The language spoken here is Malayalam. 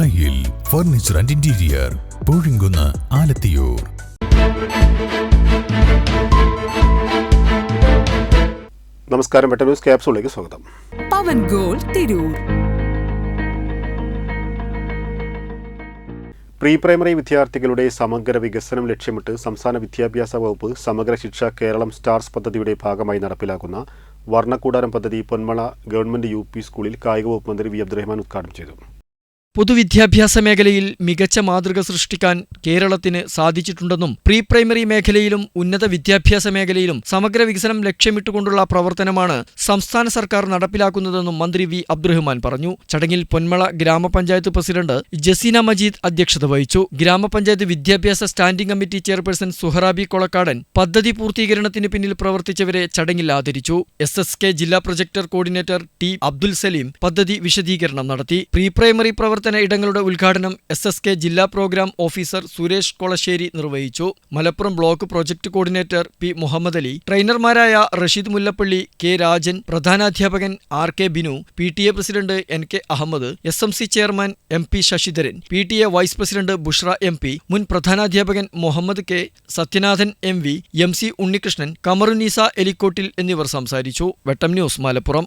ദായിൽ furniture and interior Poozhinkunnu Alathiyur. നമസ്കാരം വെട്ടന്യൂസ് ക്യാപ്സൂളിലേക്ക് സ്വാഗതം. പവൻ ഗോൾ തിരൂർ. പ്രീ പ്രൈമറി വിദ്യാർത്ഥികളുടെ സമഗ്ര വികസനം ലക്ഷ്യമിട്ട് സംസ്ഥാന വിദ്യാഭ്യാസ വകുപ്പ് സമഗ്ര ശിക്ഷ കേരളം സ്റ്റാർസ് പദ്ധതിയുടെ ഭാഗമായി നടപ്പിലാക്കുന്ന വർണക്കൂടാരം പദ്ധതി പൊന്മള ഗവൺമെന്റ് യു സ്കൂളിൽ കായിക വകുപ്പ് മന്ത്രി വി അബ്ദുറഹ്മാൻ ഉദ്ഘാടനം ചെയ്തു. പൊതുവിദ്യാഭ്യാസ മേഖലയിൽ മികച്ച മാതൃക സൃഷ്ടിക്കാൻ കേരളത്തിന് സാധിച്ചിട്ടുണ്ടെന്നും പ്രീ പ്രൈമറി മേഖലയിലും ഉന്നത വിദ്യാഭ്യാസ മേഖലയിലും സമഗ്ര വികസനം ലക്ഷ്യമിട്ടുകൊണ്ടുള്ള പ്രവർത്തനമാണ് സംസ്ഥാന സർക്കാർ നടപ്പിലാക്കുന്നതെന്നും മന്ത്രി വി അബ്ദുറഹ്മാൻ പറഞ്ഞു. ചടങ്ങിൽ പൊന്മള ഗ്രാമപഞ്ചായത്ത് പ്രസിഡന്റ് ജസീന മജീദ് അധ്യക്ഷത വഹിച്ചു. ഗ്രാമപഞ്ചായത്ത് വിദ്യാഭ്യാസ standing committee chairperson Suharabi Kolakkadan പദ്ധതി പൂർത്തീകരണത്തിന് പിന്നിൽ പ്രവർത്തിച്ചവരെ ചടങ്ങിൽ ആദരിച്ചു. എസ് എസ് കെ ജില്ലാ projector coordinator T Abdul Salim പദ്ധതി വിശദീകരണം നടത്തി. പ്രീ പ്രൈമറി പ്രവർത്തന ഇടങ്ങളുടെ ഉദ്ഘാടനം എസ് എസ് കെ ജില്ലാ പ്രോഗ്രാം ഓഫീസർ സുരേഷ് കൊളശ്ശേരി നിർവഹിച്ചു. Malappuram block project coordinator P Muhammad Ali ട്രെയിനർമാരായ Rasheed Mullappally K Rajan പ്രധാനാധ്യാപകൻ R K Binu P T A president N K Ahammed S M C chairman M P Sasidharan P T A vice president Bushra M P മുൻ പ്രധാനാധ്യാപകൻ Muhammad K Sathyanathan M V M C Unnikrishnan Kamarunnisa Elikkottil എന്നിവർ സംസാരിച്ചു. വെട്ടം ന്യൂസ് മലപ്പുറം.